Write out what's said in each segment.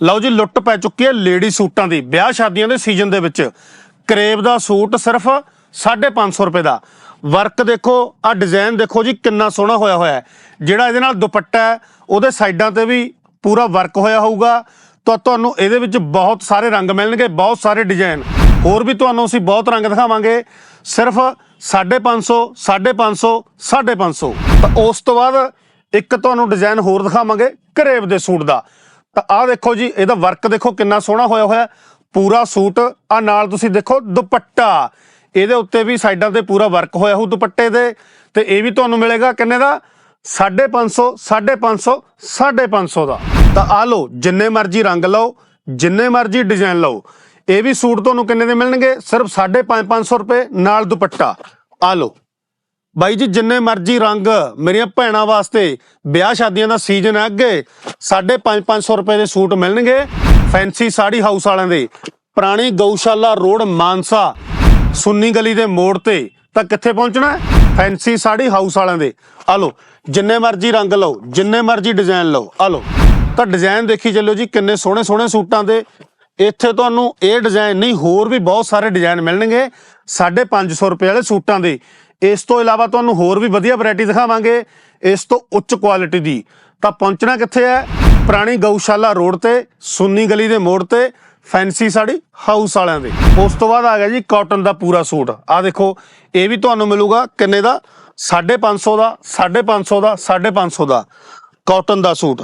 ਲਓ ਜੀ, ਲੁੱਟ ਪੈ ਚੁੱਕੀ ਹੈ ਲੇਡੀ ਸੂਟਾਂ ਦੀ। ਵਿਆਹ ਸ਼ਾਦੀਆਂ ਦੇ ਸੀਜ਼ਨ ਦੇ ਵਿੱਚ ਕਰੇਬ ਦਾ ਸੂਟ ਸਿਰਫ 550 ਰੁਪਏ ਦਾ। ਵਰਕ ਦੇਖੋ ਆ ਡਿਜ਼ਾਈਨ ਦੇਖੋ ਜੀ, ਕਿੰਨਾ ਸੋਹਣਾ ਹੋਇਆ ਹੋਇਆ ਹੈ। ਜਿਹੜਾ ਇਹਦੇ ਨਾਲ ਦੁਪੱਟਾ ਹੈ, ਉਹਦੇ ਸਾਈਡਾਂ ਤੇ ਵੀ ਪੂਰਾ ਵਰਕ ਹੋਇਆ ਹੋਊਗਾ। ਤਾਂ ਤੁਹਾਨੂੰ ਇਹਦੇ ਵਿੱਚ ਬਹੁਤ ਸਾਰੇ ਰੰਗ ਮਿਲਣਗੇ, ਬਹੁਤ ਸਾਰੇ ਡਿਜ਼ਾਈਨ ਹੋਰ ਵੀ ਤੁਹਾਨੂੰ ਅਸੀਂ ਬਹੁਤ ਰੰਗ ਦਿਖਾਵਾਂਗੇ। ਸਿਰਫ 550 550 550 ਤਾਂ ਉਸ ਤੋਂ ਬਾਅਦ ਇੱਕ ਤੁਹਾਨੂੰ ਡਿਜ਼ਾਈਨ ਹੋਰ ਦਿਖਾਵਾਂਗੇ ਕਰੇਬ ਦੇ ਸੂਟ ਦਾ। ਤਾਂ ਆਹ ਦੇਖੋ ਜੀ, ਇਹਦਾ ਵਰਕ ਦੇਖੋ ਕਿੰਨਾ ਸੋਹਣਾ ਹੋਇਆ ਹੋਇਆ ਪੂਰਾ ਸੂਟ ਆ ਨਾਲ ਤੁਸੀਂ ਦੇਖੋ ਦੁਪੱਟਾ। ਇਹਦੇ ਉੱਤੇ ਵੀ ਸਾਈਡਾਂ ਤੇ ਪੂਰਾ ਵਰਕ ਹੋਇਆ ਹੋਊ ਦੁਪੱਟੇ ਦੇ। ਤੇ ਇਹ ਵੀ ਤੁਹਾਨੂੰ ਮਿਲੇਗਾ ਕਿੰਨੇ ਦਾ? 550 550 550 ਦਾ। ਤਾਂ ਆ ਲਓ, ਜਿੰਨੇ ਮਰਜ਼ੀ ਰੰਗ ਲਓ, ਜਿੰਨੇ ਮਰਜ਼ੀ ਡਿਜ਼ਾਈਨ ਲਓ, ਇਹ ਵੀ ਸੂਟ ਤੁਹਾਨੂੰ ਕਿੰਨੇ ਦੇ ਮਿਲਣਗੇ? ਸਿਰਫ 550 ਰੁਪਏ ਨਾਲ ਦੁਪੱਟਾ। ਆ ਲਓ। ਬਾਈ ਜੀ, ਜਿੰਨੇ ਮਰਜ਼ੀ ਰੰਗ ਮੇਰੀਆਂ ਭੈਣਾਂ ਵਾਸਤੇ ਵਿਆਹ ਸ਼ਾਦੀਆਂ ਦਾ ਸੀਜ਼ਨ ਹੈ ਅੱਗੇ 550 ਰੁਪਏ ਦੇ ਸੂਟ ਮਿਲਣਗੇ ਫੈਂਸੀ ਸਾੜੀ ਹਾਊਸ ਵਾਲਿਆਂ ਦੇ। ਪੁਰਾਣੀ ਗਊਸ਼ਾਲਾ ਰੋਡ ਮਾਨਸਾ, ਸੁੰਨੀ ਗਲੀ ਦੇ ਮੋੜ ਤੇ। ਤਾਂ ਕਿੱਥੇ ਪਹੁੰਚਣਾ ਹੈ? ਫੈਂਸੀ ਸਾੜੀ ਹਾਊਸ ਵਾਲਿਆਂ ਦੇ। ਆ ਲਓ, ਜਿੰਨੇ ਮਰਜ਼ੀ ਰੰਗ ਲਓ, ਜਿੰਨੇ ਮਰਜ਼ੀ ਡਿਜ਼ਾਈਨ ਲਓ। ਆ ਲਓ, ਤਾਂ ਡਿਜ਼ਾਈਨ ਦੇਖੀ ਚੱਲਿਓ ਜੀ, ਕਿੰਨੇ ਸੋਹਣੇ ਸੋਹਣੇ ਸੂਟਾਂ ਦੇ। ਇੱਥੇ ਤੁਹਾਨੂੰ ਇਹ ਡਿਜ਼ਾਈਨ ਨਹੀਂ, ਹੋਰ ਵੀ ਬਹੁਤ ਸਾਰੇ ਡਿਜ਼ਾਈਨ ਮਿਲਣਗੇ। 550 ਰੁਪਏ ਵਾਲੇ ਸੂਟਾਂ ਦੇ। ਇਸ ਤੋਂ ਇਲਾਵਾ ਤੁਹਾਨੂੰ ਹੋਰ ਵੀ ਵਧੀਆ ਵੈਰਾਈਟੀ ਦਿਖਾਵਾਂਗੇ, ਇਸ ਤੋਂ ਉੱਚ ਕੁਆਲਿਟੀ ਦੀ। ਤਾਂ ਪਹੁੰਚਣਾ ਕਿੱਥੇ ਹੈ? ਪੁਰਾਣੀ ਗਊਸ਼ਾਲਾ ਰੋਡ ਤੇ, ਸੁੰਨੀ ਗਲੀ ਦੇ ਮੋੜ ਤੇ, ਫੈਂਸੀ ਸਾੜੀ ਹਾਊਸ ਵਾਲਿਆਂ ਦੇ। ਉਸ ਤੋਂ ਬਾਅਦ ਆ ਗਿਆ ਜੀ ਕਾਟਨ ਦਾ ਪੂਰਾ ਸੂਟ। ਆ ਦੇਖੋ, ਇਹ ਵੀ ਤੁਹਾਨੂੰ ਮਿਲੂਗਾ ਕਿੰਨੇ ਦਾ? 550 ਦਾ 550 ਦਾ 550 ਦਾ ਕਾਟਨ ਦਾ ਸੂਟ।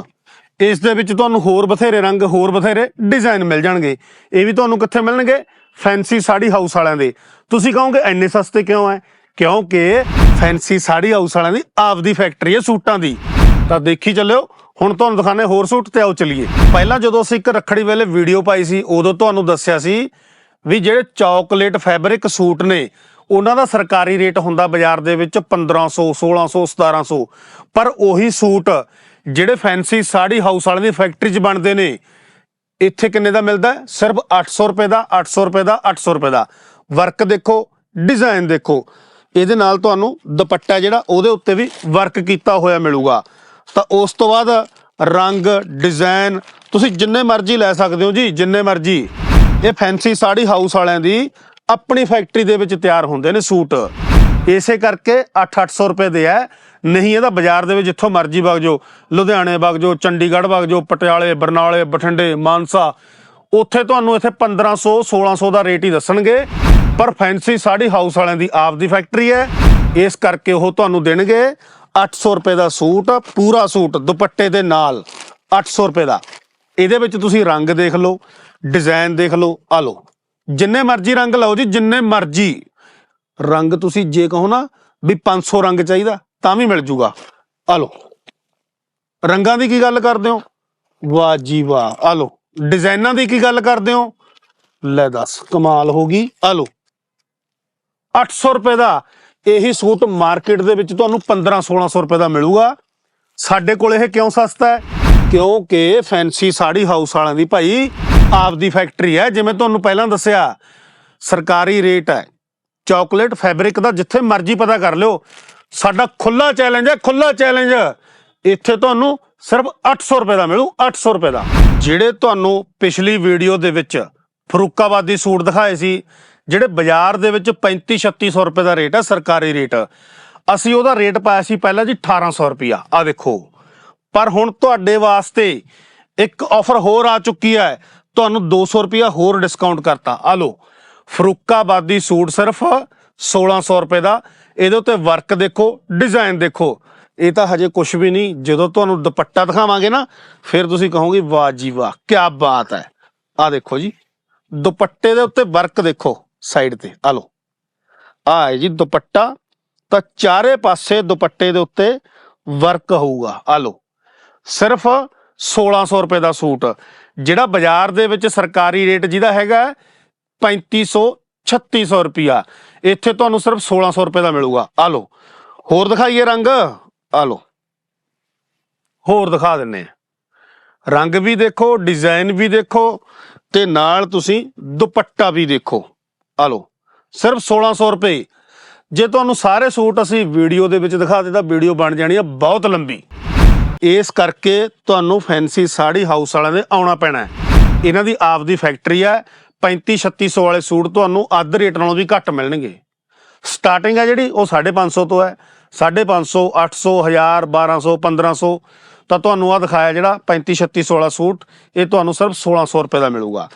ਇਸ ਦੇ ਵਿੱਚ ਤੁਹਾਨੂੰ ਹੋਰ ਬਥੇਰੇ ਰੰਗ, ਹੋਰ ਬਥੇਰੇ ਡਿਜ਼ਾਈਨ ਮਿਲ ਜਾਣਗੇ। ਇਹ ਵੀ ਤੁਹਾਨੂੰ ਕਿੱਥੇ ਮਿਲਣਗੇ? ਫੈਂਸੀ ਸਾੜੀ ਹਾਊਸ ਵਾਲਿਆਂ ਦੇ। ਤੁਸੀਂ ਕਹੋਗੇ, ਇੰਨੇ ਸਸਤੇ ਕਿਉਂ ਹੈ? ਕਿਉਂਕਿ ਫੈਂਸੀ ਸਾੜੀ ਹਾਊਸ ਵਾਲਿਆਂ ਦੀ ਆਪਦੀ ਫੈਕਟਰੀ ਹੈ ਸੂਟਾਂ ਦੀ। ਤਾਂ ਦੇਖੀ ਚੱਲਿਓ, ਹੁਣ ਤੁਹਾਨੂੰ ਦਿਖਾਣੇ ਹੋਰ ਸੂਟ ਤੇ ਆਓ ਚਲੀਏ। ਪਹਿਲਾਂ ਜਦੋਂ ਅਸੀਂ ਇੱਕ ਰੱਖੜੀ ਵੇਲੇ ਵੀਡੀਓ ਪਾਈ ਸੀ, ਉਦੋਂ ਤੁਹਾਨੂੰ ਦੱਸਿਆ ਸੀ ਵੀ ਜਿਹੜੇ ਚਾਕਲੇਟ ਫੈਬਰਿਕ ਸੂਟ ਨੇ, ਉਹਨਾਂ ਦਾ ਸਰਕਾਰੀ ਰੇਟ ਹੁੰਦਾ ਬਾਜ਼ਾਰ ਦੇ ਵਿੱਚ 1500 1600 1700 ਪਰ ਉਹੀ ਸੂਟ ਜਿਹੜੇ ਫੈਂਸੀ ਸਾੜੀ ਹਾਊਸ ਵਾਲਿਆਂ ਦੀ ਫੈਕਟਰੀ 'ਚ ਬਣਦੇ ਨੇ, ਇੱਥੇ ਕਿੰਨੇ ਦਾ ਮਿਲਦਾ? ਹੈ? ਸਿਰਫ 800 ਰੁਪਏ ਦਾ 800 ਰੁਪਏ ਦਾ 800 ਰੁਪਏ ਦਾ। ਵਰਕ ਦੇਖੋ ਡਿਜ਼ਾਈਨ ਦੇਖੋ। ਇਹਦੇ ਨਾਲ ਤੁਹਾਨੂੰ ਦੁਪੱਟਾ ਜਿਹੜਾ ਉਹਦੇ ਉੱਤੇ ਵੀ ਵਰਕ ਕੀਤਾ ਹੋਇਆ ਮਿਲੂਗਾ। ਤਾਂ ਉਸ ਤੋਂ ਬਾਅਦ ਰੰਗ ਡਿਜ਼ਾਈਨ ਤੁਸੀਂ ਜਿੰਨੇ ਮਰਜ਼ੀ ਲੈ ਸਕਦੇ ਹੋ ਜੀ, ਜਿੰਨੇ ਮਰਜ਼ੀ। ਇਹ ਫੈਂਸੀ ਸਾੜੀ ਹਾਊਸ ਵਾਲਿਆਂ ਦੀ ਆਪਣੀ ਫੈਕਟਰੀ ਦੇ ਵਿੱਚ ਤਿਆਰ ਹੁੰਦੇ ਨੇ ਸੂਟ। ਇਸੇ ਕਰਕੇ 8-800 ਰੁਪਏ ਦੇ ਹੈ ਨਹੀਂ, ਇਹਦਾ ਬਾਜ਼ਾਰ ਦੇ ਵਿੱਚ ਜਿੱਥੋਂ ਮਰਜ਼ੀ ਵਗ ਜਾਓ। ਲੁਧਿਆਣੇ ਵਗ ਜਾਓ, ਚੰਡੀਗੜ੍ਹ ਵਗ ਜਾਓ, ਪਟਿਆਲੇ, ਬਰਨਾਲੇ, ਬਠਿੰਡੇ, ਮਾਨਸਾ। ਉੱਥੇ ਤੁਹਾਨੂੰ ਇੱਥੇ 1500 1600 ਦਾ ਰੇਟ ਹੀ ਦੱਸਣਗੇ। ਪਰ ਫੈਂਸੀ ਸਾੜੀ ਹਾਊਸ ਵਾਲਿਆਂ ਦੀ ਆਪ ਦੀ ਫੈਕਟਰੀ ਹੈ। ਇਸ ਕਰਕੇ ਉਹ ਤੁਹਾਨੂੰ ਦੇਣਗੇ 800 ਰੁਪਏ ਦਾ ਸੂਟ, ਪੂਰਾ ਸੂਟ ਦੁਪੱਟੇ ਦੇ ਨਾਲ। 800 ਰੁਪਏ ਦਾ। ਇਹਦੇ ਵਿੱਚ ਤੁਸੀਂ ਰੰਗ ਦੇਖ ਲਓ, ਡਿਜ਼ਾਈਨ ਦੇਖ ਲਓ, ਆ ਲਓ। ਜਿੰਨੇ ਮਰਜ਼ੀ ਰੰਗ ਲਓ ਜੀ, ਜਿੰਨੇ ਮਰਜ਼ੀ ਰੰਗ ਤੁਸੀਂ ਜੇ ਕਹੋ ਨਾ ਵੀ 500 ਰੰਗ ਚਾਹੀਦਾ, ਤਾਂ ਵੀ ਮਿਲ ਜੂਗਾ। ਆ ਲਓ। ਰੰਗਾਂ ਦੀ ਕੀ ਗੱਲ ਕਰਦੇ ਹੋ? ਵਾਹ ਜੀ ਵਾਹ। ਆ ਲਓ। ਡਿਜ਼ਾਈਨਾਂ ਦੀ ਕੀ ਗੱਲ ਕਰਦੇ ਹੋ? ਲੈ ਦੱਸ, ਕਮਾਲ ਹੋ ਗਈ। ਆ ਲਓ। 800 ਰੁਪਏ ਦਾ। ਇਹੀ ਸੂਟ ਮਾਰਕੀਟ ਦੇ ਵਿੱਚ ਤੁਹਾਨੂੰ 15 1600 ਰੁਪਏ ਦਾ ਮਿਲੂਗਾ। ਸਾਡੇ ਕੋਲ ਇਹ ਕਿਉਂ ਸਸਤਾ ਹੈ? ਕਿਉਂਕਿ ਫੈਂਸੀ ਸਾੜੀ ਹਾਊਸ ਵਾਲਿਆਂ ਦੀ ਭਾਈ ਆਪਦੀ ਫੈਕਟਰੀ ਹੈ, ਜਿਵੇਂ ਤੁਹਾਨੂੰ ਪਹਿਲਾਂ ਦੱਸਿਆ। ਸਰਕਾਰੀ ਰੇਟ ਹੈ। ਚਾਕਲੇਟ ਫੈਬਰਿਕ ਦਾ ਜਿੱਥੇ ਮਰਜ਼ੀ ਪਤਾ ਕਰ ਲਿਓ। ਸਾਡਾ ਖੁੱਲਾ ਚੈਲੰਜ ਹੈ ਖੁੱਲਾ ਚੈਲੰਜ ਇੱਥੇ ਤੁਹਾਨੂੰ ਸਿਰਫ 800 ਰੁਪਏ ਦਾ ਮਿਲੂ 800 ਰੁਪਏ ਦਾ। ਜਿਹੜੇ ਤੁਹਾਨੂੰ ਪਿਛਲੀ ਵੀਡੀਓ ਦੇ ਵਿੱਚ ਫਰੂਕਾਬਾਦੀ ਸੂਟ ਦਿਖਾਏ ਸੀ ਜਿਹੜੇ ਬਾਜ਼ਾਰ ਦੇ ਵਿੱਚ 35 3600 ਰੁਪਏ ਦਾ ਰੇਟ ਹੈ ਸਰਕਾਰੀ ਰੇਟ। ਅਸੀਂ ਉਹਦਾ ਰੇਟ ਪਾਇਆ ਸੀ ਪਹਿਲਾਂ ਜੀ 1800 ਰੁਪਿਆ ਆ ਦੇਖੋ ਪਰ ਹੁਣ ਤੁਹਾਡੇ ਵਾਸਤੇ ਇੱਕ ਆਫਰ ਹੋਰ ਆ ਚੁੱਕੀ ਹੈ। ਤੁਹਾਨੂੰ 200 ਰੁਪਿਆ ਹੋਰ ਡਿਸਕਾਊਂਟ ਕਰਤਾ। ਆ ਲਓ, ਫਰੂਕਾਬਾਦੀ ਸੂਟ ਸਿਰਫ 1600 ਰੁਪਏ ਦਾ। ਇਹਦੇ ਉੱਤੇ ਵਰਕ ਦੇਖੋ ਡਿਜ਼ਾਈਨ ਦੇਖੋ। ਇਹ ਤਾਂ ਹਜੇ ਕੁਝ ਵੀ ਨਹੀਂ। ਜਦੋਂ ਤੁਹਾਨੂੰ ਦੁਪੱਟਾ ਦਿਖਾਵਾਂਗੇ ਨਾ, ਫਿਰ ਤੁਸੀਂ ਕਹੋਗੇ, ਵਾਹ ਜੀ ਵਾਹ ਕੀ ਬਾਤ ਹੈ। ਆ ਦੇਖੋ ਜੀ, ਦੁਪੱਟੇ ਦੇ ਉੱਤੇ ਵਰਕ ਦੇਖੋ। ਸਾਈਡ ਤੇ। ਆ ਲਓ। ਆ ਹੈ ਜੀ ਦੁਪੱਟਾ। ਤਾਂ ਚਾਰੇ ਪਾਸੇ ਦੁਪੱਟੇ ਦੇ ਉੱਤੇ ਵਰਕ ਹੋਊਗਾ। ਆ ਲਓ। ਸਿਰਫ 1600 ਰੁਪਏ ਦਾ ਸੂਟ। ਜਿਹੜਾ ਬਾਜ਼ਾਰ ਦੇ ਵਿੱਚ ਸਰਕਾਰੀ ਰੇਟ ਜਿਹਦਾ ਹੈਗਾ 3500 3600 ਰੁਪਿਆ ਇੱਥੇ ਤੁਹਾਨੂੰ ਸਿਰਫ 1600 ਰੁਪਏ ਦਾ ਮਿਲੂਗਾ। ਆ ਲਓ। ਹੋਰ ਦਿਖਾਈਏ ਰੰਗ। ਆ ਲਓ। ਹੋਰ ਦਿਖਾ ਦਿੰਨੇ ਰੰਗ ਵੀ ਦੇਖੋ ਡਿਜ਼ਾਈਨ ਵੀ ਦੇਖੋ, ਤੇ ਨਾਲ ਤੁਸੀਂ ਦੁਪੱਟਾ ਵੀ ਦੇਖੋ। ਆ ਲਓ, ਸਿਰਫ 1600 ਰੁਪਏ। ਜੇ ਤੁਹਾਨੂੰ ਸਾਰੇ ਸੂਟ ਅਸੀਂ ਵੀਡੀਓ ਦੇ ਵਿੱਚ ਦਿਖਾ ਦਿੱਤਾ, ਵੀਡੀਓ ਬਣ ਜਾਣੀ ਆ ਬਹੁਤ ਲੰਬੀ। ਇਸ ਕਰਕੇ ਤੁਹਾਨੂੰ ਫੈਂਸੀ ਸਾੜੀ ਹਾਊਸ ਵਾਲਿਆਂ ਦੇ ਆਉਣਾ ਪੈਣਾ ਇਹਨਾਂ ਦੀ ਆਪ ਦੀ ਫੈਕਟਰੀ ਹੈ 35 3600 ਵਾਲੇ ਸੂਟ ਤੁਹਾਨੂੰ ਅੱਧ ਰੇਟ ਨਾਲੋਂ ਵੀ ਘੱਟ ਮਿਲਣਗੇ। ਸਟਾਰਟਿੰਗ ਹੈ ਜਿਹੜੀ, ਉਹ 550 ਤੋਂ ਹੈ। 550 800 1000 1200 1500 ਤਾਂ ਤੁਹਾਨੂੰ ਆ ਦਿਖਾਇਆ ਜਿਹੜਾ 35 3600 ਵਾਲਾ ਸੂਟ, ਇਹ ਤੁਹਾਨੂੰ ਸਿਰਫ 1600 ਰੁਪਏ ਦਾ ਮਿਲੂਗਾ।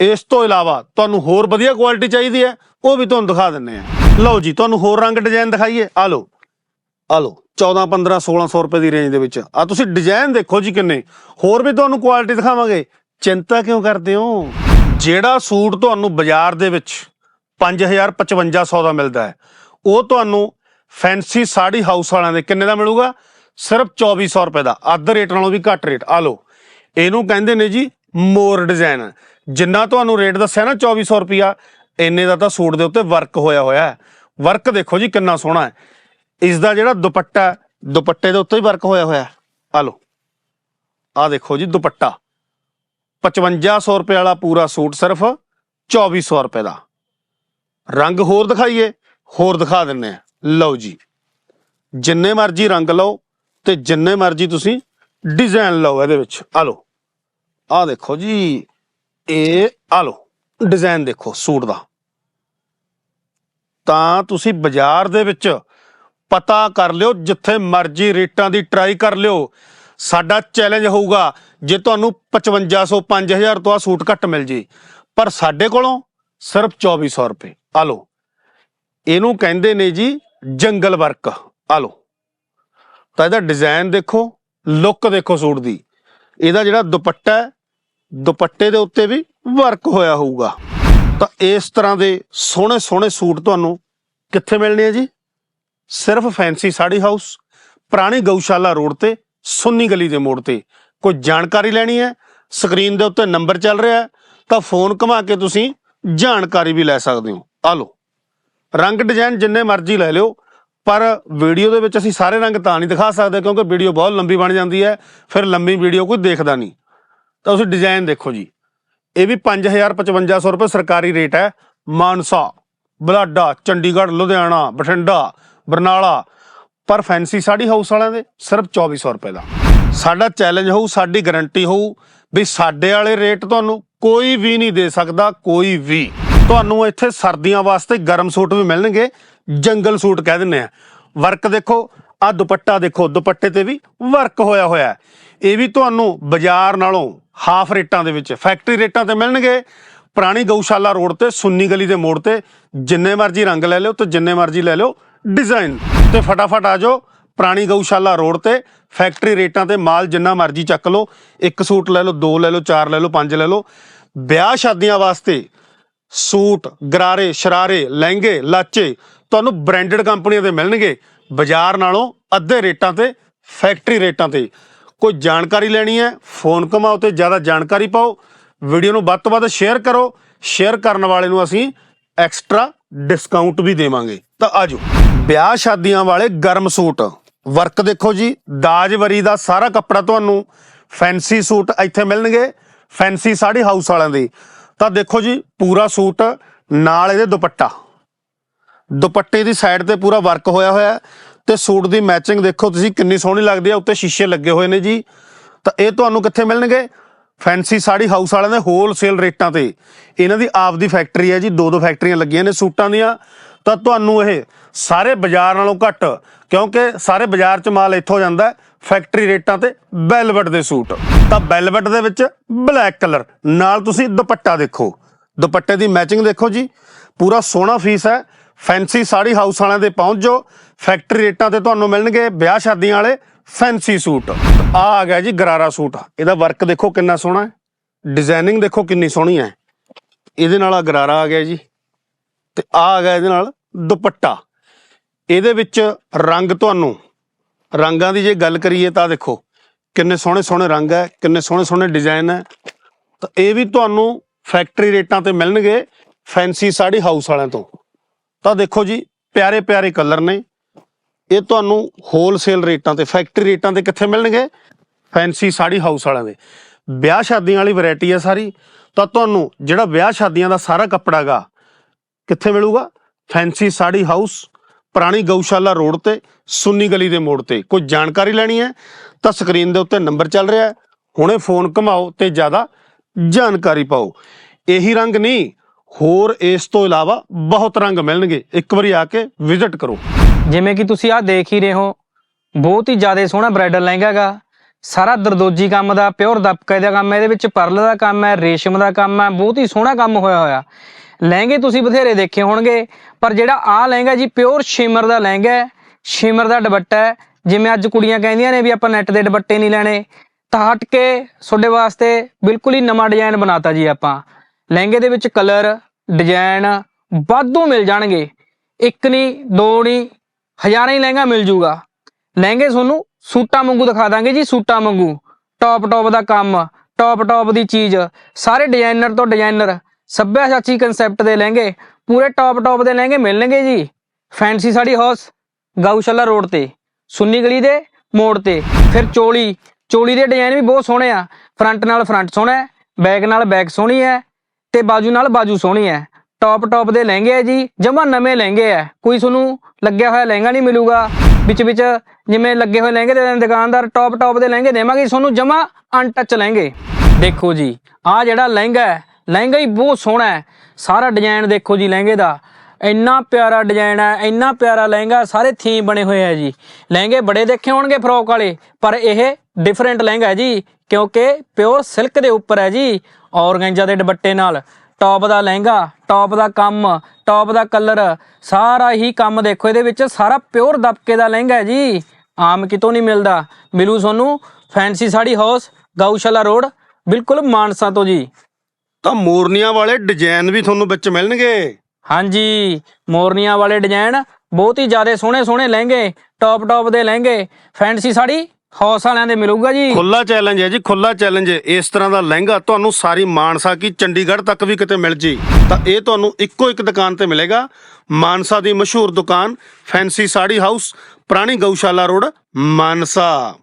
ਇਸ ਤੋਂ ਇਲਾਵਾ ਤੁਹਾਨੂੰ ਹੋਰ ਵਧੀਆ ਕੁਆਲਿਟੀ ਚਾਹੀਦੀ ਹੈ, ਉਹ ਵੀ ਤੁਹਾਨੂੰ ਦਿਖਾ ਦਿੰਨੇ ਆ ਲਓ ਜੀ, ਤੁਹਾਨੂੰ ਹੋਰ ਰੰਗ ਡਿਜ਼ਾਈਨ ਦਿਖਾਈਏ। ਆ ਲਓ ਆ ਲਓ 14 15 1600 ਰੁਪਏ ਦੀ ਰੇਂਜ ਦੇ ਵਿੱਚ। ਆ ਤੁਸੀਂ ਡਿਜ਼ਾਈਨ ਦੇਖੋ ਜੀ ਕਿੰਨੇ। ਹੋਰ ਵੀ ਤੁਹਾਨੂੰ ਕੁਆਲਿਟੀ ਦਿਖਾਵਾਂਗੇ। ਚਿੰਤਾ ਕਿਉਂ ਕਰਦੇ ਹੋ? ਜਿਹੜਾ ਸੂਟ ਤੁਹਾਨੂੰ ਬਾਜ਼ਾਰ ਦੇ ਵਿੱਚ 5000 5500 ਦਾ ਮਿਲਦਾ ਹੈ, ਉਹ ਤੁਹਾਨੂੰ ਫੈਂਸੀ ਸਾੜੀ ਹਾਊਸ ਵਾਲਿਆਂ ਦੇ ਕਿੰਨੇ ਦਾ ਮਿਲੂਗਾ? ਸਿਰਫ 2400 ਰੁਪਏ ਦਾ। ਅੱਧ ਰੇਟ ਨਾਲੋਂ ਵੀ ਘੱਟ ਰੇਟ। ਆ ਲਓ, ਇਹਨੂੰ ਕਹਿੰਦੇ ਨੇ ਜੀ ਮੋਰ ਡਿਜ਼ਾਈਨ। ਜਿੰਨਾ ਤੁਹਾਨੂੰ ਰੇਟ ਦੱਸਿਆ ਨਾ 2400 ਰੁਪਿਆ ਇੰਨੇ ਦਾ ਤਾਂ ਸੂਟ ਦੇ ਉੱਤੇ ਵਰਕ ਹੋਇਆ ਹੋਇਆ ਹੈ। ਵਰਕ ਦੇਖੋ ਜੀ ਕਿੰਨਾ ਸੋਹਣਾ ਹੈ। ਇਸ ਦਾ ਜਿਹੜਾ ਦੁਪੱਟਾ ਦੁਪੱਟੇ ਦੇ ਉੱਤੇ ਹੀ ਵਰਕ ਹੋਇਆ ਹੋਇਆ ਆ ਲਓ ਆ ਦੇਖੋ ਜੀ ਦੁਪੱਟਾ। 5500 ਰੁਪਏ ਵਾਲਾ ਪੂਰਾ ਸੂਟ ਸਿਰਫ 2400 ਰੁਪਏ ਦਾ। ਰੰਗ ਹੋਰ ਦਿਖਾਈਏ, ਹੋਰ ਦਿਖਾ ਦਿੰਨੇ ਆ ਲਓ ਜੀ, ਜਿੰਨੇ ਮਰਜ਼ੀ ਰੰਗ ਲਓ ਤੇ ਜਿੰਨੇ ਮਰਜ਼ੀ ਤੁਸੀਂ ਡਿਜ਼ਾਈਨ ਲਓ ਇਹਦੇ ਵਿੱਚ। ਆ ਲਓ। ਆ ਦੇਖੋ ਜੀ। ਇਹ ਆ ਲਓ। ਡਿਜ਼ਾਈਨ ਦੇਖੋ ਸੂਟ ਦਾ। ਤਾਂ ਤੁਸੀਂ ਬਾਜ਼ਾਰ ਦੇ ਵਿੱਚ ਪਤਾ ਕਰ ਲਿਓ, ਜਿੱਥੇ ਮਰਜ਼ੀ ਰੇਟਾਂ ਦੀ ਟਰਾਈ ਕਰ ਲਿਓ। ਸਾਡਾ ਚੈਲੰਜ ਹੋਊਗਾ, ਜੇ ਤੁਹਾਨੂੰ 5500 5000 ਤੋਂ ਆ ਸੂਟ ਘੱਟ ਮਿਲ ਜੇ। ਪਰ ਸਾਡੇ ਕੋਲੋਂ ਸਿਰਫ 2400 ਰੁਪਏ। ਆ ਲਓ। ਇਹਨੂੰ ਕਹਿੰਦੇ ਨੇ ਜੀ ਜੰਗਲ ਵਰਕ। ਆ ਲਓ। ਤਾਂ ਇਹਦਾ ਡਿਜ਼ਾਈਨ ਦੇਖੋ ਲੁੱਕ ਦੇਖੋ ਸੂਟ ਦੀ। ਇਹਦਾ ਜਿਹੜਾ ਦੁਪੱਟਾ ਹੈ, ਦੁਪੱਟੇ ਦੇ ਉੱਤੇ ਵੀ ਵਰਕ ਹੋਇਆ ਹੋਊਗਾ। ਤਾਂ ਇਸ ਤਰ੍ਹਾਂ ਦੇ ਸੋਹਣੇ ਸੋਹਣੇ ਸੂਟ ਤੁਹਾਨੂੰ ਕਿੱਥੇ ਮਿਲਣੇ ਆ ਜੀ? ਸਿਰਫ ਫੈਂਸੀ ਸਾੜੀ ਹਾਊਸ ਪੁਰਾਣੀ ਗਊਸ਼ਾਲਾ ਰੋਡ ਤੇ, ਸੁੰਨੀ ਗਲੀ ਦੇ ਮੋੜ ਤੇ। ਕੋਈ ਜਾਣਕਾਰੀ ਲੈਣੀ ਹੈ? ਸਕਰੀਨ ਦੇ ਉੱਤੇ ਨੰਬਰ ਚੱਲ ਰਿਹਾ ਹੈ। ਤਾਂ ਫੋਨ ਘੁਮਾ ਕੇ ਤੁਸੀਂ ਜਾਣਕਾਰੀ ਵੀ ਲੈ ਸਕਦੇ ਹੋ। ਆ ਲਓ। ਰੰਗ ਡਿਜ਼ਾਈਨ ਜਿੰਨੇ ਮਰਜ਼ੀ ਲੈ ਲਿਓ। ਪਰ ਵੀਡੀਓ ਦੇ ਵਿੱਚ ਅਸੀਂ ਸਾਰੇ ਰੰਗ ਤਾਂ ਨਹੀਂ ਦਿਖਾ ਸਕਦੇ ਕਿਉਂਕਿ ਵੀਡੀਓ ਬਹੁਤ ਲੰਬੀ ਬਣ ਜਾਂਦੀ ਹੈ, ਫਿਰ ਲੰਮੀ ਵੀਡੀਓ ਕੋਈ ਦੇਖਦਾ ਨਹੀਂ। ਤਾਂ ਤੁਸੀਂ ਡਿਜ਼ਾਈਨ ਦੇਖੋ ਜੀ। ਇਹ ਵੀ 5000 5500 ਰੁਪਏ ਸਰਕਾਰੀ ਰੇਟ ਹੈ। ਮਾਨਸਾ, ਬਲਾਡਾ, ਚੰਡੀਗੜ੍ਹ, ਲੁਧਿਆਣਾ, ਬਠਿੰਡਾ, ਬਰਨਾਲਾ। ਪਰ ਫੈਂਸੀ ਸਾੜੀ ਹਾਊਸ ਵਾਲਿਆਂ ਦੇ ਸਿਰਫ 2400 ਰੁਪਏ ਦਾ। ਸਾਡਾ ਚੈਲੰਜ ਹੋਊ, ਸਾਡੀ ਗਾਰੰਟੀ ਹੋਊ ਵੀ ਸਾਡੇ ਵਾਲੇ ਰੇਟ ਤੁਹਾਨੂੰ ਕੋਈ ਵੀ ਨਹੀਂ ਦੇ ਸਕਦਾ, ਕੋਈ ਵੀ। ਤੁਹਾਨੂੰ ਇੱਥੇ ਸਰਦੀਆਂ ਵਾਸਤੇ ਗਰਮ ਸੂਟ ਵੀ ਮਿਲਣਗੇ। ਜੰਗਲ ਸੂਟ ਕਹਿ ਦਿੰਦੇ ਆ। ਵਰਕ ਦੇਖੋ ਆ ਦੁਪੱਟਾ ਦੇਖੋ, ਦੁਪੱਟੇ ਤੇ ਵੀ ਵਰਕ ਹੋਇਆ ਹੋਇਆ ਇਹ ਵੀ ਤੁਹਾਨੂੰ ਬਾਜ਼ਾਰ ਨਾਲੋਂ ਹਾਫ ਰੇਟਾਂ ਦੇ ਵਿੱਚ, ਫੈਕਟਰੀ ਰੇਟਾਂ ਤੇ ਮਿਲਣਗੇ। ਪੁਰਾਣੀ ਗਊਸ਼ਾਲਾ ਰੋਡ ਤੇ, ਸੁੰਨੀ ਗਲੀ ਦੇ ਮੋੜ ਤੇ, ਜਿੰਨੇ ਮਰਜ਼ੀ ਰੰਗ ਲੈ ਲਿਓ ਤੇ ਜਿੰਨੇ ਮਰਜ਼ੀ ਲੈ ਲਿਓ ਡਿਜ਼ਾਈਨ। ਤੇ ਫਟਾਫਟ ਆ ਜਾਓ ਪੁਰਾਣੀ ਗਊਸ਼ਾਲਾ ਰੋਡ ਤੇ, ਫੈਕਟਰੀ ਰੇਟਾਂ ਤੇ ਮਾਲ ਜਿੰਨਾ ਮਰਜ਼ੀ ਚੱਕ ਲਓ। ਇੱਕ ਸੂਟ ਲੈ ਲਓ, ਦੋ ਲੈ ਲਓ, ਚਾਰ ਲੈ ਲਓ, ਪੰਜ ਲੈ ਲਓ। ਵਿਆਹ ਸ਼ਾਦੀਆਂ ਵਾਸਤੇ ਸੂਟ, ਗਰਾਰੇ, ਸ਼ਰਾਰੇ, ਲਹਿੰਗੇ, ਲਾਚੇ ਤੁਹਾਨੂੰ ਬ੍ਰਾਂਡਡ ਕੰਪਨੀਆਂ ਦੇ ਮਿਲਣਗੇ। ਬਾਜ਼ਾਰ ਨਾਲੋਂ ਅੱਧੇ ਰੇਟਾਂ ਤੇ ਫੈਕਟਰੀ ਰੇਟਾਂ ਤੇ। ਕੋਈ ਜਾਣਕਾਰੀ ਲੈਣੀ ਹੈ ਫੋਨ ਕਮਾਓ ਤੇ ਜ਼ਿਆਦਾ ਜਾਣਕਾਰੀ ਪਾਓ। ਵੀਡੀਓ ਨੂੰ ਵੱਧ ਤੋਂ ਵੱਧ ਸ਼ੇਅਰ ਕਰੋ। ਸ਼ੇਅਰ ਕਰਨ ਵਾਲੇ ਨੂੰ ਅਸੀਂ ਐਕਸਟਰਾ ਡਿਸਕਾਊਂਟ ਵੀ ਦੇਵਾਂਗੇ। ਤਾਂ ਆਜੋ, ਵਿਆਹ ਸ਼ਾਦੀਆਂ ਵਾਲੇ ਗਰਮ ਸੂਟ। ਵਰਕ ਦੇਖੋ ਜੀ, ਦਾਜ ਵਰੀ ਦਾ ਸਾਰਾ ਕੱਪੜਾ ਤੁਹਾਨੂੰ ਫੈਂਸੀ ਸੂਟ ਇੱਥੇ ਮਿਲਣਗੇ। ਫੈਂਸੀ ਸਾੜੀ ਹਾਊਸ ਵਾਲਿਆਂ ਦੇ। ਤਾਂ ਦੇਖੋ ਜੀ, ਪੂਰਾ ਸੂਟ, ਨਾਲ ਇਹਦੇ ਦੁਪੱਟਾ। ਦੁਪੱਟੇ ਦੀ ਸਾਈਡ ਤੇ ਪੂਰਾ ਵਰਕ ਹੋਇਆ ਹੋਇਆ ਹੈ ਤੇ ਸੂਟ ਦੀ ਮੈਚਿੰਗ ਦੇਖੋ ਤੁਸੀਂ ਕਿੰਨੀ ਸੋਹਣੀ ਲੱਗਦੀ ਹੈ, ਉੱਤੇ ਸ਼ੀਸ਼ੇ ਲੱਗੇ ਹੋਏ ਨੇ ਜੀ। ਤਾਂ ਇਹ ਤੁਹਾਨੂੰ ਕਿੱਥੇ ਮਿਲਣਗੇ? ਫੈਂਸੀ ਸਾੜੀ ਹਾਊਸ ਵਾਲਿਆਂ ਦੇ ਹੋਲਸੇਲ ਰੇਟਾਂ ਤੇ। ਇਹਨਾਂ ਦੀ ਆਪ ਦੀ ਫੈਕਟਰੀ ਹੈ ਜੀ ਦੋ ਦੋ ਫੈਕਟਰੀਆਂ ਲੱਗੀਆਂ ਨੇ ਸੂਟਾਂ ਦੀਆਂ। ਤਾਂ ਤੁਹਾਨੂੰ ਇਹ ਸਾਰੇ ਬਾਜ਼ਾਰ ਨਾਲੋਂ ਘੱਟ, ਕਿਉਂਕਿ ਸਾਰੇ ਬਾਜ਼ਾਰ 'ਚ ਮਾਲ ਇੱਥੋਂ ਜਾਂਦਾ ਫੈਕਟਰੀ ਰੇਟਾਂ ਤੇ ਵੈਲਵਟ ਦੇ ਸੂਟ। ਤਾਂ ਵੈਲਵਟ ਦੇ ਵਿੱਚ ਬਲੈਕ ਕਲਰ ਨਾਲ ਤੁਸੀਂ ਦੁਪੱਟਾ ਦੇਖੋ। ਦੁਪੱਟੇ ਦੀ ਮੈਚਿੰਗ ਦੇਖੋ ਜੀ। ਪੂਰਾ ਸੋਹਣਾ ਫੀਸ ਹੈ। ਫੈਂਸੀ ਸਾੜੀ ਹਾਊਸ ਵਾਲਿਆਂ ਦੇ ਪਹੁੰਚ ਜਾਓ। ਫੈਕਟਰੀ ਰੇਟਾਂ ਤੇ ਤੁਹਾਨੂੰ ਮਿਲਣਗੇ ਵਿਆਹ ਸ਼ਾਦੀਆਂ ਵਾਲੇ ਫੈਂਸੀ ਸੂਟ। ਆ ਆ ਗਿਆ ਜੀ ਗਰਾਰਾ ਸੂਟ। ਇਹਦਾ ਵਰਕ ਦੇਖੋ ਕਿੰਨਾ ਸੋਹਣਾ ਹੈ। ਡਿਜ਼ਾਈਨਿੰਗ ਦੇਖੋ ਕਿੰਨੀ ਸੋਹਣੀ ਹੈ। ਇਹਦੇ ਨਾਲ ਆ ਗਰਾਰਾ ਆ ਗਿਆ ਜੀ। ਤੇ ਆ ਆ ਗਿਆ ਇਹਦੇ ਨਾਲ ਦੁਪੱਟਾ। ਇਹਦੇ ਵਿੱਚ ਰੰਗ ਤੁਹਾਨੂੰ, ਰੰਗਾਂ ਦੀ ਜੇ ਗੱਲ ਕਰੀਏ ਤਾਂ ਦੇਖੋ, ਕਿੰਨੇ ਸੋਹਣੇ ਸੋਹਣੇ ਰੰਗ ਹੈ, ਕਿੰਨੇ ਸੋਹਣੇ ਸੋਹਣੇ ਡਿਜ਼ਾਈਨ ਹੈ। ਤਾਂ ਇਹ ਵੀ ਤੁਹਾਨੂੰ ਫੈਕਟਰੀ ਰੇਟਾਂ ਤੇ ਮਿਲਣਗੇ ਫੈਂਸੀ ਸਾੜੀ ਹਾਊਸ ਵਾਲਿਆਂ ਤੋਂ। ਤਾਂ ਦੇਖੋ ਜੀ, ਪਿਆਰੇ ਪਿਆਰੇ ਕਲਰ ਨੇ। ਇਹ ਤੁਹਾਨੂੰ ਹੋਲਸੇਲ ਰੇਟਾਂ ਤੇ ਫੈਕਟਰੀ ਰੇਟਾਂ ਤੇ ਕਿੱਥੇ ਮਿਲਣਗੇ? ਫੈਂਸੀ ਸਾੜੀ ਹਾਊਸ ਵਾਲਿਆਂ ਦੇ। ਵਿਆਹ ਸ਼ਾਦੀਆਂ ਵਾਲੀ ਵੈਰਾਈਟੀ ਹੈ ਸਾਰੀ। ਤਾਂ ਤੁਹਾਨੂੰ ਜਿਹੜਾ ਵਿਆਹ ਸ਼ਾਦੀਆਂ ਦਾ ਸਾਰਾ ਕੱਪੜਾ ਗਾ, ਕਿੱਥੇ ਮਿਲੂਗਾ? ਫੈਂਸੀ ਸਾੜੀ ਹਾਊਸ ਪੁਰਾਣੀ ਗਊਸ਼ਾਲਾ ਰੋਡ ਤੇ, ਸੁੰਨੀ ਗਲੀ ਦੇ ਮੋੜ ਤੇ। ਕੋਈ ਜਾਣਕਾਰੀ ਲੈਣੀ ਹੈ ਤਾਂ ਸਕਰੀਨ ਦੇ ਉੱਤੇ ਨੰਬਰ ਚੱਲ ਰਿਹਾ ਹੈ। ਹੁਣੇ ਫੋਨ ਘਮਾਓ ਤੇ ਜ਼ਿਆਦਾ ਜਾਣਕਾਰੀ ਪਾਓ। ਇਹੀ ਰੰਗ ਨਹੀਂ ਹੋਰ ਇਸ ਤੋਂ ਇਲਾਵਾ ਬਹੁਤ ਰੰਗ ਮਿਲਣਗੇ। ਇੱਕ ਵਾਰੀ ਆ ਕੇ ਵਿਜ਼ਿਟ ਕਰੋ। ਜਿਵੇਂ ਕਿ ਤੁਸੀਂ ਆਹ ਦੇਖ ਹੀ ਰਹੇ ਹੋ, ਬਹੁਤ ਹੀ ਜ਼ਿਆਦਾ ਸੋਹਣਾ ਬ੍ਰਾਈਡਲ ਲਹਿੰਗਾ ਗਾ। ਸਾਰਾ ਦਰਦੋਜੀ ਕੰਮ ਦਾ ਪਿਓਰ ਦਬਕੇ ਦਾ ਕੰਮ ਹੈ, ਇਹਦੇ ਵਿੱਚ ਪਰਲ ਦਾ ਕੰਮ ਹੈ, ਰੇਸ਼ਮ ਦਾ ਕੰਮ ਹੈ, ਬਹੁਤ ਹੀ ਸੋਹਣਾ ਕੰਮ ਹੋਇਆ ਹੋਇਆ। ਲਹਿੰਗੇ ਤੁਸੀਂ ਬਥੇਰੇ ਦੇਖੇ ਹੋਣਗੇ, ਪਰ ਜਿਹੜਾ ਆਹ ਲਹਿੰਗਾ ਜੀ ਪਿਓਰ ਸ਼ਿਮਰ ਦਾ ਲਹਿੰਗਾ ਹੈ ਸ਼ਿਮਰ ਦਾ ਦੁਪੱਟਾ ਹੈ। ਜਿਵੇਂ ਅੱਜ ਕੁੜੀਆਂ ਕਹਿੰਦੀਆਂ ਨੇ ਵੀ ਆਪਾਂ ਨੈਟ ਦੇ ਦੁਪੱਟੇ ਨਹੀਂ ਲੈਣੇ, ਤਾਂ ਹਟ ਕੇ ਤੁਹਾਡੇ ਵਾਸਤੇ ਬਿਲਕੁਲ ਹੀ ਨਵਾਂ ਡਿਜ਼ਾਈਨ ਬਣਾਤਾ ਜੀ ਆਪਾਂ। ਲਹਿੰਗੇ ਦੇ ਵਿੱਚ ਕਲਰ ਡਿਜ਼ਾਈਨ ਵਾਧੂ ਮਿਲ ਜਾਣਗੇ। ਇੱਕ ਨਹੀਂ ਦੋ ਨਹੀਂ ਹਜ਼ਾਰਾਂ ਹੀ ਲਹਿੰਗਾ ਮਿਲ ਜੂਗਾ। ਲਹਿੰਗੇ ਤੁਹਾਨੂੰ ਸੂਟਾਂ ਵਾਂਗੂ ਦਿਖਾ ਦਾਂਗੇ ਜੀ, ਸੂਟਾਂ ਵਾਂਗੂ। ਟੌਪ ਟੌਪ ਦਾ ਕੰਮ ਟੌਪ ਟੌਪ ਦੀ ਚੀਜ਼। ਸਾਰੇ ਡਿਜ਼ਾਈਨਰ ਤੋਂ ਡਿਜ਼ਾਈਨਰ ਸੱਭਿਆਚਾਰੀ ਕਨਸੈਪਟ ਦੇ ਲਹਿੰਗੇ, ਪੂਰੇ ਟੌਪ ਟੌਪ ਦੇ ਲਹਿੰਗੇ ਮਿਲਣਗੇ ਜੀ। Fancy sari house Gaushala road ਤੇ, ਸੁੰਨੀ ਗਲੀ ਦੇ ਮੋੜ ਤੇ। ਫਿਰ ਚੋਲੀ ਚੋਲੀ ਦੇ ਡਿਜ਼ਾਈਨ ਵੀ ਬਹੁਤ ਸੋਹਣੇ ਆ। ਫਰੰਟ ਨਾਲ ਫਰੰਟ ਸੋਹਣਾ ਹੈ ਬੈਕ ਨਾਲ ਬੈਕ ਸੋਹਣੀ ਹੈ। ਤੇ ਬਾਜੂ ਨਾਲ ਬਾਜੂ ਸੋਹਣੀ ਹੈ ਟੌਪ ਟੌਪ ਦੇ ਲਹਿੰਗੇ ਹੈ ਜੀ, ਜਮਾ ਨਵੇਂ ਲਹਿੰਗੇ ਹੈ ਕੋਈ ਤੁਹਾਨੂੰ ਲੱਗਿਆ ਹੋਇਆ ਲਹਿੰਗਾ ਨਹੀਂ ਮਿਲੂਗਾ। ਵਿੱਚ ਵਿੱਚ ਜਿਵੇਂ ਲੱਗੇ ਹੋਏ ਲਹਿੰਗੇ ਦੇ ਦੁਕਾਨਦਾਰ ਟੌਪ ਟੌਪ ਦੇ ਲਹਿੰਗੇ ਦੇਵਾਂਗੇ, ਤੁਹਾਨੂੰ ਜਮਾ ਅਨਟੱਚ ਲਹਿੰਗੇ। ਦੇਖੋ ਜੀ, ਆਹ ਜਿਹੜਾ ਲਹਿੰਗਾ ਹੈ ਲਹਿੰਗਾ ਹੀ ਬਹੁਤ ਸੋਹਣਾ ਹੈ ਸਾਰਾ ਡਿਜ਼ਾਈਨ ਦੇਖੋ ਜੀ ਲਹਿੰਗੇ ਦਾ। ਇੰਨਾ ਪਿਆਰਾ ਡਿਜ਼ਾਈਨ ਹੈ ਇੰਨਾ ਪਿਆਰਾ ਲਹਿੰਗਾ, ਸਾਰੇ ਥੀਮ ਬਣੇ ਹੋਏ ਆ ਜੀ। ਲਹਿੰਗੇ ਬੜੇ ਦੇਖੇ ਹੋਣਗੇ ਫਰੋਕ ਵਾਲੇ, ਪਰ ਇਹ ਡਿਫਰੈਂਟ ਲਹਿੰਗਾ ਹੈ ਜੀ ਕਿਉਂਕਿ ਪਿਓਰ ਸਿਲਕ ਦੇ ਉੱਪਰ ਹੈ ਜੀ ਔਰਗੈਂਜਾ ਦੇ ਦੁਪੱਟੇ ਨਾਲ ਟੌਪ ਦਾ ਲਹਿੰਗਾ ਟੌਪ ਦਾ ਕੰਮ ਟੌਪ ਦਾ ਕਲਰ ਸਾਰਾ ਹੀ ਕੰਮ ਦੇਖੋ ਇਹਦੇ ਵਿੱਚ ਸਾਰਾ ਪਿਓਰ ਦਬਕੇ ਦਾ ਲਹਿੰਗਾ ਹੈ ਜੀ। ਆਮ ਕਿਤੋਂ ਨਹੀਂ ਮਿਲਦਾ। ਮਿਲੂ ਤੁਹਾਨੂੰ fancy sari house Gaushala road ਬਿਲਕੁਲ ਮਾਨਸਾ ਤੋਂ ਜੀ। ਤਾਂ ਮੋਰਨੀਆਂ ਵਾਲੇ ਡਿਜ਼ਾਈਨ ਵੀ ਤੁਹਾਨੂੰ ਵਿੱਚ ਮਿਲਣਗੇ। ਹਾਂਜੀ ਮੋਰਨੀਆਂ ਵਾਲੇ ਡਿਜ਼ਾਈਨ ਬਹੁਤ ਹੀ ਜ਼ਿਆਦਾ ਸੋਹਣੇ ਸੋਹਣੇ ਲਹਿੰਗੇ ਟੌਪ ਟੌਪ ਦੇ ਲਹਿੰਗੇ ਫੈਂਸੀ ਸਾੜੀ ਹੌਸ ਵਾਲਿਆਂ ਦੇ ਮਿਲੂਗਾ ਜੀ? ਖੁੱਲਾ ਚੈਲੰਜ ਹੈ ਜੀ ਖੁੱਲਾ ਚੈਲੰਜ ਇਸ ਤਰ੍ਹਾਂ ਦਾ ਲਹਿੰਗਾ ਤੁਹਾਨੂੰ ਸਾਰੀ ਮਾਨਸਾ ਕੀ ਚੰਡੀਗੜ੍ਹ ਤੱਕ ਵੀ ਕਿਤੇ ਮਿਲ ਜੀ। ਤਾਂ ਇਹ ਤੁਹਾਨੂੰ ਇੱਕੋ ਇੱਕ ਦੁਕਾਨ ਤੇ ਮਿਲੇਗਾ। ਮਾਨਸਾ ਦੀ ਮਸ਼ਹੂਰ ਦੁਕਾਨ, ਫੈਂਸੀ ਸਾੜੀ ਹਾਊਸ, ਪੁਰਾਣੀ ਗਊਸ਼ਾਲਾ ਰੋਡ, ਮਾਨਸਾ।